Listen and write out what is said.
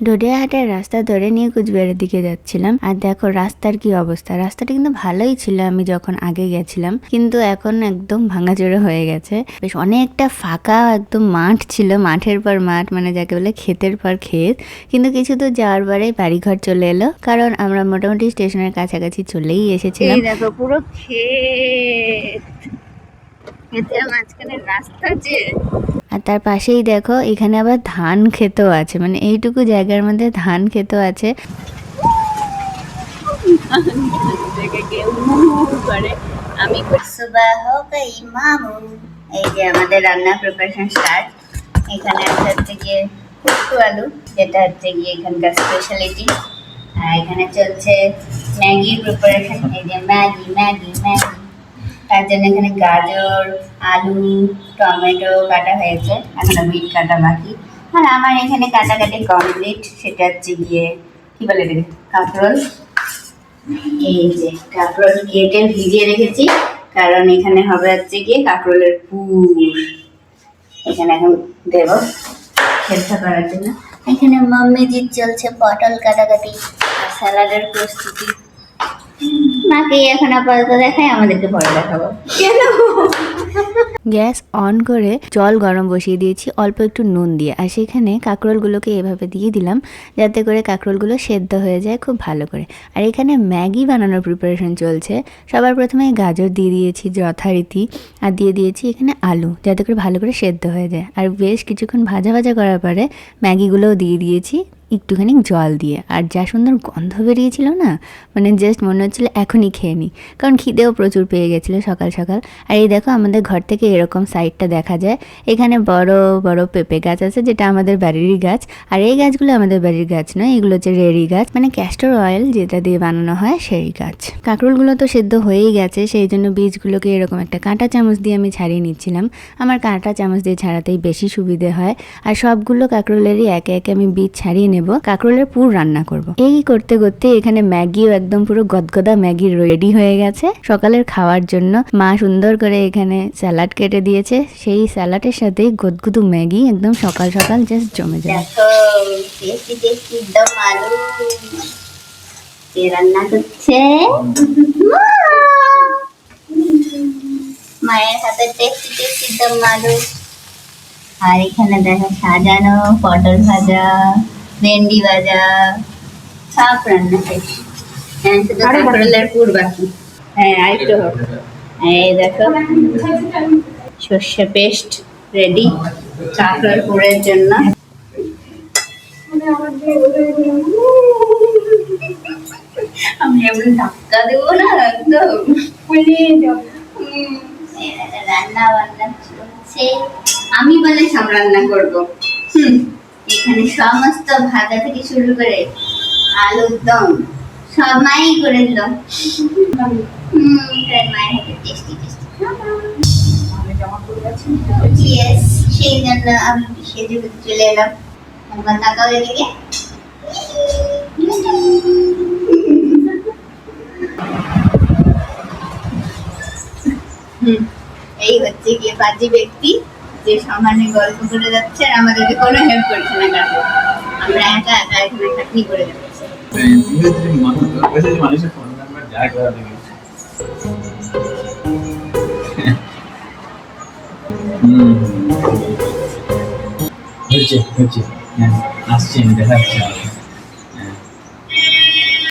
ডোডিয়াহাটের রাস্তা ধরে নিয়ে কুচবিহারের দিকে যাচ্ছিলাম। আর দেখো, রাস্তার কি অবস্থা? রাস্তাটা কিন্তু ভালোই ছিল আমি যখন আগে গেছিলাম। কিন্তু এখন একদম ভাঙাচোরা হয়ে গেছে। বেশ অনেকটা ফাঁকা একদম মাঠ ছিল, মাঠের পর মাঠ মানে যাকে বলে ক্ষেতের পর ক্ষেত। কিন্তু কিছু তো যাওয়ার পরেই বাড়িঘর চলে এলো। কারণ আমরা মোটামুটি স্টেশনের কাছাকাছি চলেই এসেছিলাম। দেখো পুরো ক্ষেত। মাঝখানে রাস্তা যে। আর তার পাশেই দেখো এখানে আবার ধান ক্ষেতও আছে। মানে এইটুকু জায়গার মধ্যে ধান ক্ষেতও আছে। আমি সুবাহ এই যে আমাদের রান্না প্রিপারেশন স্টার্ট এখানে আছে হচ্ছে গিয়ে কুট্টু আলু যেটা হচ্ছে গিয়ে এখানকার স্পেশালিটি আর এখানে চলছে ম্যাগির প্রিপারেশন এই যে ম্যাগি ম্যাগি ম্যাগি। তার জন্য এখানে গাজর, আলু, টমেটো কাটা হয়েছে। এখনও বিট কাটা বাকি। আর আমার এখানে কাটাকাটি কমপ্লিট সেটা হচ্ছে গিয়ে, কি বলে রে কাঁকরোল। এই যে, কাঁকরোল কেটে ভিজিয়ে রেখেছি। কারণ এখানে হবে হচ্ছে গিয়ে কাঁকরোলের পুর। এখানে এখন দেব খেলতে করার জন্য। এখানে মাম্মিজির চলছে পটল কাটাকাটি স্যালাডের প্রস্তুতি। মাকে এখন আপাতত দেখাই, আমাদেরকে পরে দেখাবো। কেন? গ্যাস অন করে জল গরম বসিয়ে দিয়েছি, অল্প একটু নুন দিয়ে। আর সেখানে কাঁকরোলগুলোকে এভাবে দিয়ে দিলাম, যাতে করে কাঁকরোলগুলো সেদ্ধ হয়ে যায় খুব ভালো করে। আর এখানে ম্যাগি বানানোর প্রিপারেশন চলছে। সবার প্রথমে গাজর দিয়ে দিয়েছি যথারীতি, আর দিয়ে দিয়েছি এখানে আলু, যাতে করে ভালো করে সেদ্ধ হয়ে যায়। আর বেশ কিছুক্ষণ ভাজা ভাজা করার পরে ম্যাগিগুলোও দিয়ে দিয়েছি। একটুখানি জল দিয়ে। আর যা সুন্দর গন্ধ বেরিয়েছিল না মানে জাস্ট মনে হচ্ছিল এখনই খেয়ে নিই কারণ খিদেও প্রচুর পেয়ে গেছিল সকাল সকাল। আর এই দেখো আমাদের ঘর থেকে এরকম সাইডটা দেখা যায়। এখানে বড় বড় পেঁপে গাছ আছে যেটা আমাদের বাড়িরই গাছ। আর এই গাছগুলো আমাদের বাড়ির গাছ নয়, এগুলো হচ্ছে রেড়ি গাছ। মানে ক্যাস্টর অয়েল যেটা দিয়ে বানানো হয় সেই গাছ। কাঁকরোলগুলো তো সেদ্ধ হয়েই গেছে, সেই জন্য বীজগুলোকে এরকম একটা কাঁটা চামচ দিয়ে আমি ছাড়িয়ে নিচ্ছিলাম। আমার কাঁটা চামচ দিয়ে ছাড়াতেই বেশি সুবিধে হয়। আর সবগুলো কাঁকরোলেরই একে একে আমি বীজ ছাড়িয়ে নেব, কাঁকরোলের পুর রান্না করব। এই করতে করতে এখানে ম্যাগিও একদম পুরো গদগদা ম্যাগি রেডি হয়ে গেছে। সকালের খাওয়ার জন্য মা সুন্দর করে এখানে স্যালাড কেটে দিয়েছে। সেই স্যালাডের সাথে গদগুদু ম্যাগি একদম সকাল সকাল জাস্ট জমে যায়। রান্না করছে? মায়ের হাতে আলু। আর এখানে দেখো সাজানো পটল ভাজা। ভেন্ডি ভাজা সব রান্না শেষ হ্যাঁ কাঁকরোলের পুর বাকি। হ্যাঁ আরেকটু হবে। এই দেখো সর্ষে পেস্ট রেডি কাঁকরোল পুরের জন্য। আমি এমন ধাক্কা দেবো না একদম। রান্না বান্না চলছে। আমি বলে সব রান্না করব। হুম, সমস্ত ভাজা থেকে শুরু করে আলুর দম সব মাই করে দিল। সেই জন্য আমি সেজে চলে এলাম। হুম, এই হচ্ছে গিয়ে বাজি ব্যক্তি। যে সামান্য গল্প করে যাচ্ছে আর আমাদেরকে কোনো হেল্প করছে না কারণ আমরা একা একা এখানে খাটনি করে যাচ্ছি। মানুষের ফোন নাম্বার যা করা হচ্ছে হচ্ছে হ্যাঁ আসছি আমি দেখাচ্ছি